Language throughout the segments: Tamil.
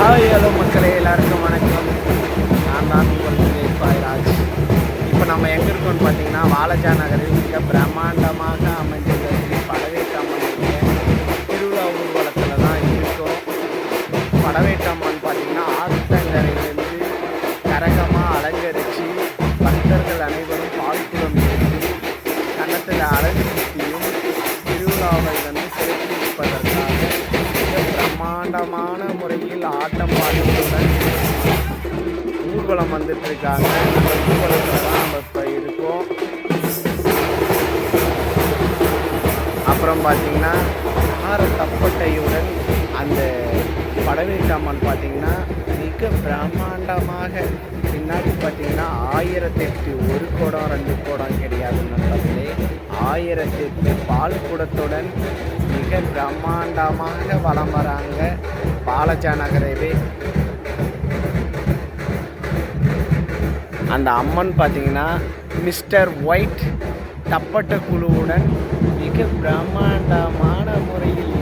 ஹாய் ஹலோ மக்களே எல்லாருக்கும் வணக்கம். நான் தான் உங்கள் விஜய் பாய்ராஜ். இப்போ நம்ம எங்கே இருக்கோம்னு பார்த்தீங்கன்னா வாலஜா நகரில் மிக பிரம்மாண்டமாக அமைந்துள்ள ஸ்ரீ படவேட்டம்மனுடைய திருவிழா ஊர்வலத்தில் தான் இருக்கோம். படவேட்டம்மன் பார்த்தீங்கன்னா ஆத்தங்கரையிலேருந்து கரகமாக அலங்கரித்து பக்தர்கள் அனைவரும் பால்குளம் எடுத்து கன்னத்தில் அழகு பிரம்மாண்டமான முறையில் ஆட்டம் பாட்டத்துடன் ஊர்வலம் வந்துட்டு இருக்காங்க அந்த ஊர்வலத்தில் தான் நம்ம இப்போ இருக்கோம். அப்புறம் பார்த்தீங்கன்னா ஆறு தப்பட்டையுடன் அந்த படவேட்டம்மன் பார்த்தீங்கன்னா மிக பிரம்மாண்டமாக. பின்னாடி பார்த்தீங்கன்னா ஆயிரத்தெட்டு ஒரு குடம் ரெண்டு குடம் கிடையாது நண்பர்களே. ஆயிரத்தெட்டு பால் குடத்துடன் மிக பிரம்மாண்டமாக வளம் வராங்க பாலஜா நகரவே. அந்த அம்மன் பார்த்தீங்கன்னா மிஸ்டர் ஒயிட் தப்பட்ட குழுவுடன் மிக பிரம்மாண்டமான முறையில்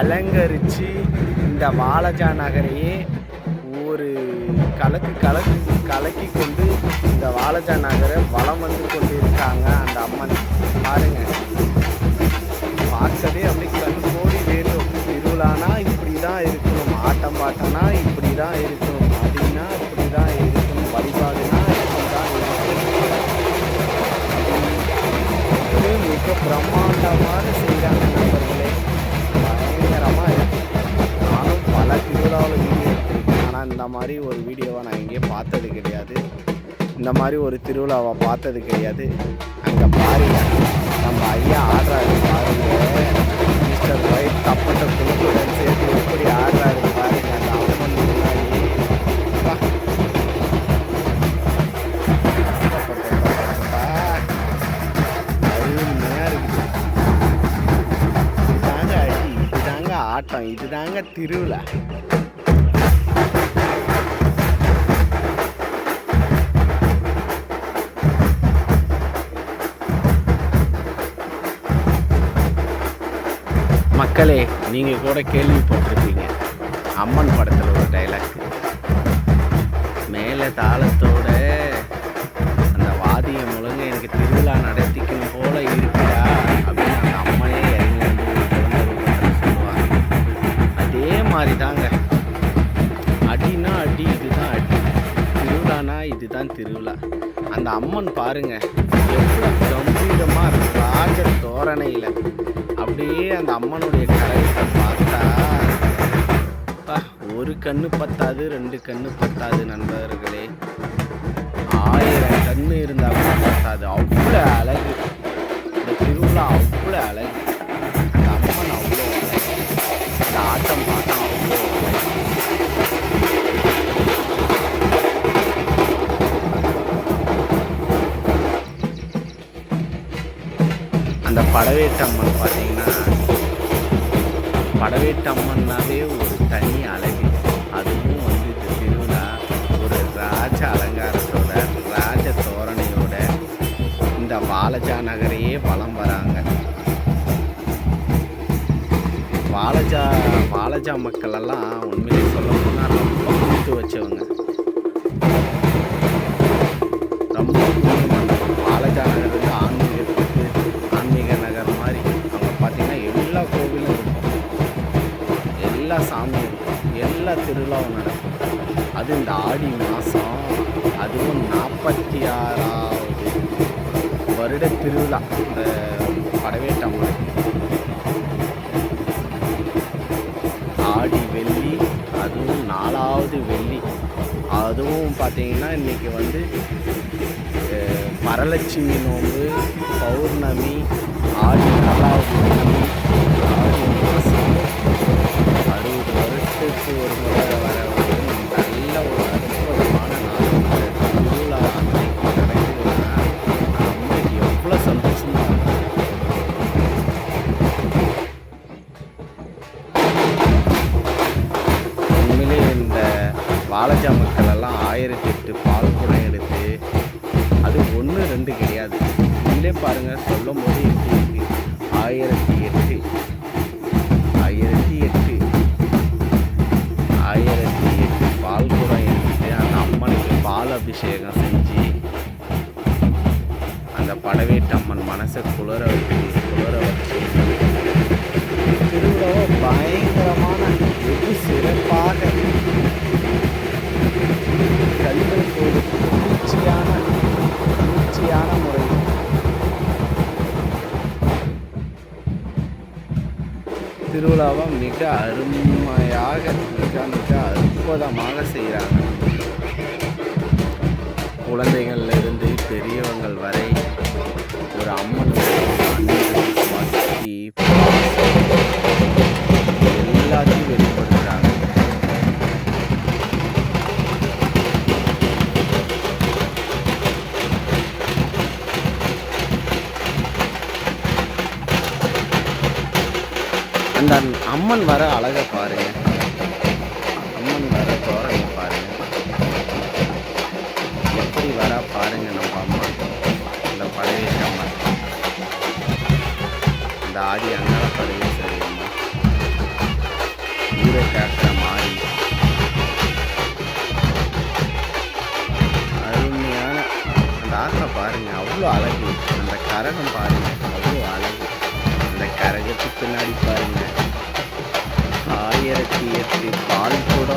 அலங்கரித்து இந்த வாலஜா நகரையே கலக்கு கலக்கு கலக்கி கொண்டு இந்த வாலஜா நகரை வளம் வந்து கொண்டு இருக்காங்க அந்த அம்மன். பாருங்க. பார்க்கவே அப்படி கண் கோடி வேண்டும். திருவிழானா இப்படி தான் இருக்கணும். ஆட்டம் பாட்டம்னா இப்படி தான் இருக்கணும். அப்படின்னா இப்படி தான் இருக்கணும். வழிபாடுனா இப்படி தான் இருக்கணும் மிக பிரம்மாண்டமாக செய்கிறாங்க நம்பர் அந்த மாதிரி ஒரு வீடியோவை நான் எங்கேயும் பார்த்தது கிடையாது. இந்த மாதிரி ஒரு திருவிழாவை பார்த்தது கிடையாது. அங்கே பாருங்க. நம்ம ஐயா ஆடுறாரு பாருங்க. மிஸ்டர் ஒயிட் தப்பட்ட குழுக்களுடன் சேர்த்து எப்படி ஆடுறாரு பாருங்க. அந்த அம்மன் முன்னாடி. இதுதாங்க ஆட்டம். இதுதாங்க திருவிழா. மக்களே நீங்கள் கூட கேள்விப்பட்டிருப்பீங்க. அம்மன் படத்தில் ஒரு டைலாக் மேலே தாளத்தோட அந்த வாதிய முழங்க எனக்கு திருவிழா நடத்திக்கணும் போல இருக்குடா அப்படின்னு அந்த அம்மனே இறங்கி வந்து சொல்லுவாங்க. அதே மாதிரி தாங்க அடினா அடி இதுதான் அடி. திருவிழானா இதுதான் திருவிழா. அந்த அம்மன் பாருங்க கம்பீரமாக இருக்கு ராஜ தோரணையில். அப்படியே அந்த அம்மனுடைய கரையை பார்த்தா அப்பா, ஒரு கண்ணு பத்தாது ரெண்டு கண்ணு பத்தாது நண்பர்களே. ஆயிரம் கண்ணு இருந்தால் பத்தாது. அவ்வளோ அழகு. இந்த திருவிழா அவ்வளோ அழகு. அந்த படவேட்டம்மன் பார்த்தீங்கன்னா படவேட்டம்மன்னாவே ஒரு தனி அழகு. அதுவும் வந்து இந்த திருவிழா ஒரு ராஜ அலங்காரத்தோட ராஜ தோரணையோட இந்த வாலஜா நகரையே வலம் வராங்க. வாலஜா வாலஜா மக்கள் எல்லாம் உண்மையிலே சொல்ல போனால் ரொம்ப கொடுத்து வச்சவங்க. எல்லா சாமியும் இருக்கும் எல்லா திருவிழாவும் நடக்கும். அது இந்த ஆடி மாதம் அதுவும் நாற்பத்தி ஆறாவது வருட திருவிழா இந்த படவேட்டம்மன் ஆடி வெள்ளி அதுவும் நாலாவது வெள்ளி. அதுவும் பார்த்தீங்கன்னா இன்றைக்கி வந்து வரலட்சுமி நோன்பு பௌர்ணமி அபிஷேகம் செஞ்சு அந்த படவேட்டம்மன் மனசை குளிர வச்சு குளிர வச்சு. திருவிழாவை பயங்கரமான வெகு சிறப்பாக கல்வெட்டோடு குளிர்ச்சியான குளிர்ச்சியான முறையில். திருவிழாவை மிக அருமையாக மிக மிக அற்புதமாக செய்கிறாங்க. குழந்தைகள்ல இருந்து பெரியவங்கள் வரை ஒரு அம்மன் பக்தி எல்லாத்தையும் வெளிப்படுத்துகிறாங்க அந்த அம்மன் வர அழகை பாருங்க. அதுக்கு பின்னாடி பாருங்க. ஆயிரத்தி எட்டு பால் கூட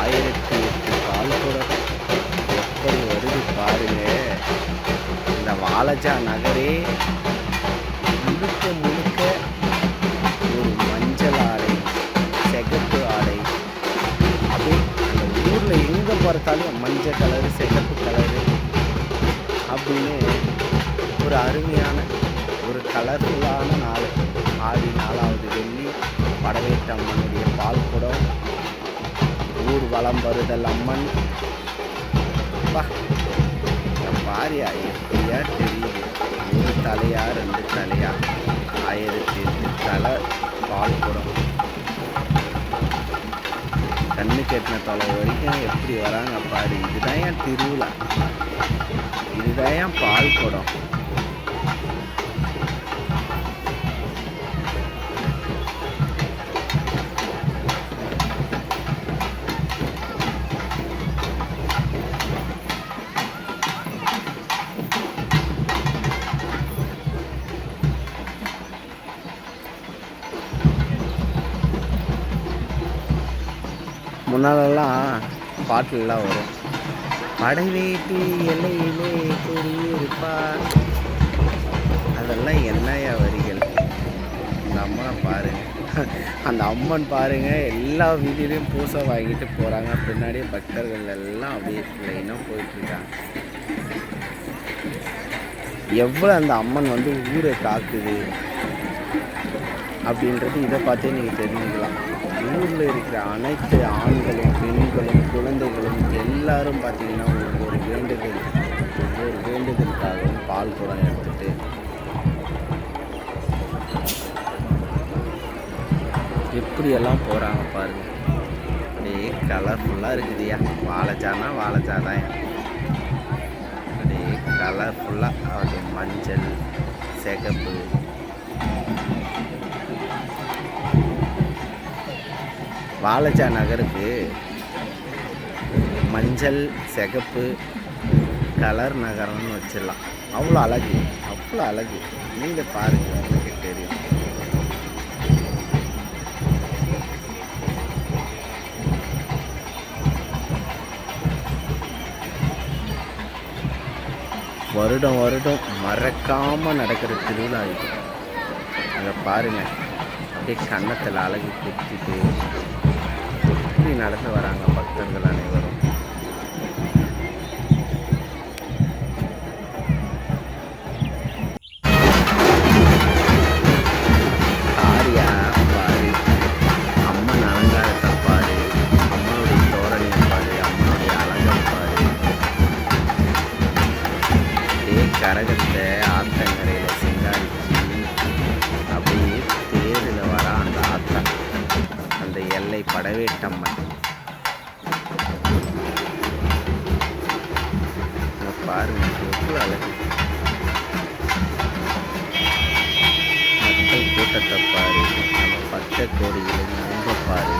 ஆயிரத்தி எட்டு பால் கூட எப்படி வருது பாருங்க. இந்த வாலஜா நகரே முழுக்க முழுக்க ஒரு மஞ்சள் ஆடை செகப்பு ஆடை அப்படியே அந்த ஊரில் எங்கே பார்த்தாலும் மஞ்சள் கலரு செகப்பு கலரு அப்படின்னு ஒரு அருமையான கலர்ஃபுல்லான நாள். ஆடி நாலாவது வெள்ளி படவேட்டு அம்மனுடைய பால் குடம் ஊர் வலம் வருதல் அம்மன். அப்பா, பாரியா எப்படியா தெரியுது? ஒரு தலையா ரெண்டு தலையா? ஆயிரத்தி எட்டு தலை பால் குடம் கண்ணு கெட்டின தொலை வரைக்கும் எப்படி வராங்க பாரு. இதுதான் என் திருவிழா. இதுதான் என் பால் குடம் முன்னாலெல்லாம் பாட்டுலலாம் வரும். படைவேட்டி எல்லையிலே குடியிருப்பார். அதெல்லாம் என்னையா வரிகள்? அந்த அம்மனை பாருங்க அந்த அம்மன் பாருங்க எல்லா வீதியிலையும் பூசை வாங்கிட்டு போகிறாங்க பின்னாடியே பக்தர்கள் எல்லாம் அப்படியே லைனாக போயிட்டுருக்காங்க. எவ்வளோ அந்த அம்மன் வந்து ஊரை காக்குது அப்படின்றது இதை பார்த்தே நீங்கள் தெரிஞ்சுக்கலாம். ஊரில் இருக்கிற அனைத்து ஆண்களும் பெண்களும் குழந்தைகளும் எல்லாரும் பார்த்தீங்கன்னா ஒவ்வொரு வேண்டுதல் ஒவ்வொரு வேண்டுதலுக்காகவும் பால் குடம் எடுத்துட்டு எப்படியெல்லாம் போகிறாங்க பாருங்க. அப்படியே கலர்ஃபுல்லாக இருக்குதுயா வாழைச்சானா வாழைச்சா தான் அப்படியே கலர்ஃபுல்லாக அது மஞ்சள் சிகப்பு வாழைச்சா நகருக்கு மஞ்சள் சிகப்பு கலர் நகரம்னு வச்சிடலாம். அவ்வளோ அழகு அவ்வளோ அழகு. நீங்கள் பாருங்கள் உங்களுக்கு தெரியும். வருடம் வருடம் மறக்காமல் நடக்கிற திருவிழா இது. அங்கே பாருங்கள் அப்படியே கன்னத்தில் அழகு குத்திட்டு எப்படி நடந்து வராங்க பக்தர்கள் அனைவரும்? கரகத்தை ஆத்தங்கரையில் அம்மன் எல்லை படவேட்டம்மன். பாருங்க எவ்வளோ அழகு. மக்கள் கூட்டத்தை பாரு நம்ம பச்சை கோடிகளை நம்ப பாரு.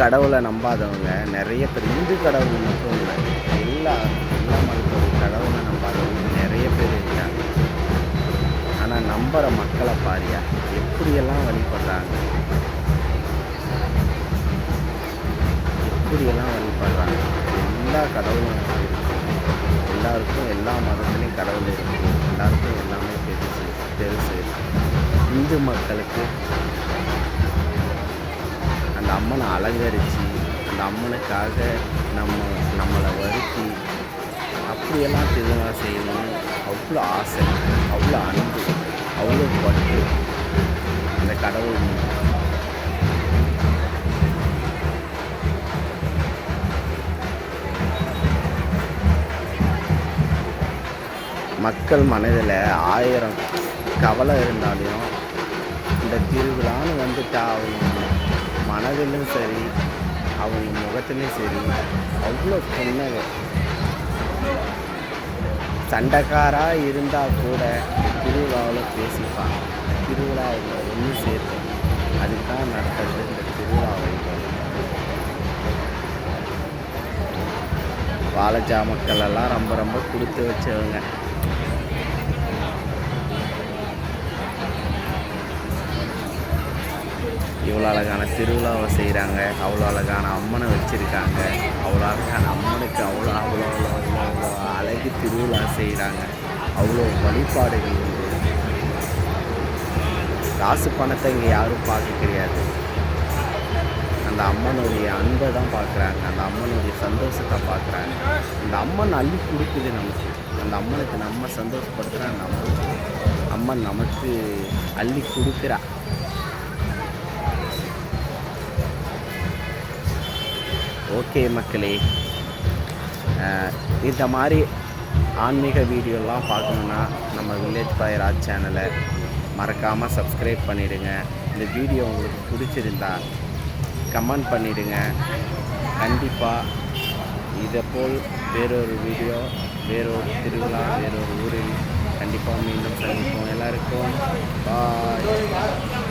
கடவுளை நம்பாதவங்க நிறைய பேர் இந்து கடவுள் மட்டும் இல்லை எல்லா எல்லா மதத்தோட கடவுளை நம்பாதவங்க நிறைய பேர் இருக்காங்க. ஆனால் நம்புகிற மக்களை பாரியா எப்படியெல்லாம் வழிபடுறாங்க? எப்படியெல்லாம் வழிபடுறாங்க? எல்லா கடவுளும் எல்லாருக்கும் எல்லா மதத்துலேயும் கடவுள் இருக்குது எல்லாருக்கும் எல்லாமே பெருசு பெருசு இந்து மக்களுக்கு அந்த அம்மனை அலங்கரித்து அந்த அம்மனுக்காக நம்ம நம்மளை வருத்தி அப்படியெல்லாம் திருவிழா செய்யணும்னு அவ்வளோ ஆசை அவ்வளோ அன்பு அவ்வளோ பட்டு அந்த கடவுள் மக்கள் மனதில் ஆயிரம் கவலை இருந்தாலும் இந்த திருவிழான்னு வந்துட்டா அவங்க மனதிலும் சரி அவங்க முகத்திலும் சரி அவ்வளோ புன்னகை. சண்டைக்காராக இருந்தால் கூட திருவிழாவில் பேசிப்பாங்க திருவிழாவில் ஒன்று சேர்த்து. அதுதான் நடக்கிறது இந்த திருவிழா வாழைச்சா மக்கள் எல்லாம் ரொம்ப ரொம்ப கொடுத்து வச்சவங்க. இவ்வளோ அழகான திருவிழாவை செய்கிறாங்க அவ்வளோ அழகான அம்மனை வச்சுருக்காங்க அவ்வளோ அழகான அம்மனுக்கு அவ்வளோ அவ்வளோ அவ்வளோ அவ்வளோ அவ்வளோ அழகு திருவிழா செய்கிறாங்க. அவ்வளோ வழிபாடுகள் உண்டு. காசு பணத்தை இங்கே யாரும் பார்க்க கிடையாது. அந்த அம்மனுடைய அன்பை தான் பார்க்குறாங்க. அந்த அம்மனுடைய சந்தோஷத்தை பார்க்குறாங்க. அந்த அம்மன் அள்ளி கொடுக்குது நமக்கு. அந்த அம்மனுக்கு நம்ம சந்தோஷப்படுத்துகிறா நம்ம அம்மன் அம்மன் நமக்கு அள்ளி கொடுக்குறா ஓகே மக்களே. இந்த மாதிரி ஆன்மீக வீடியோலாம் பார்க்கணுன்னா நம்ம வில்லேஜ் பாய் ராஜ் சேனலை மறக்காமல் சப்ஸ்கிரைப் பண்ணிவிடுங்க இந்த வீடியோ உங்களுக்கு பிடிச்சிருந்தா கமெண்ட் பண்ணிவிடுங்க கண்டிப்பாக இதை போல் வேறொரு வீடியோ வேறொரு திருவிழா வேறொரு ஊரில் கண்டிப்பாக மீண்டும் சந்திப்போம். எல்லாருக்கும் பாய்.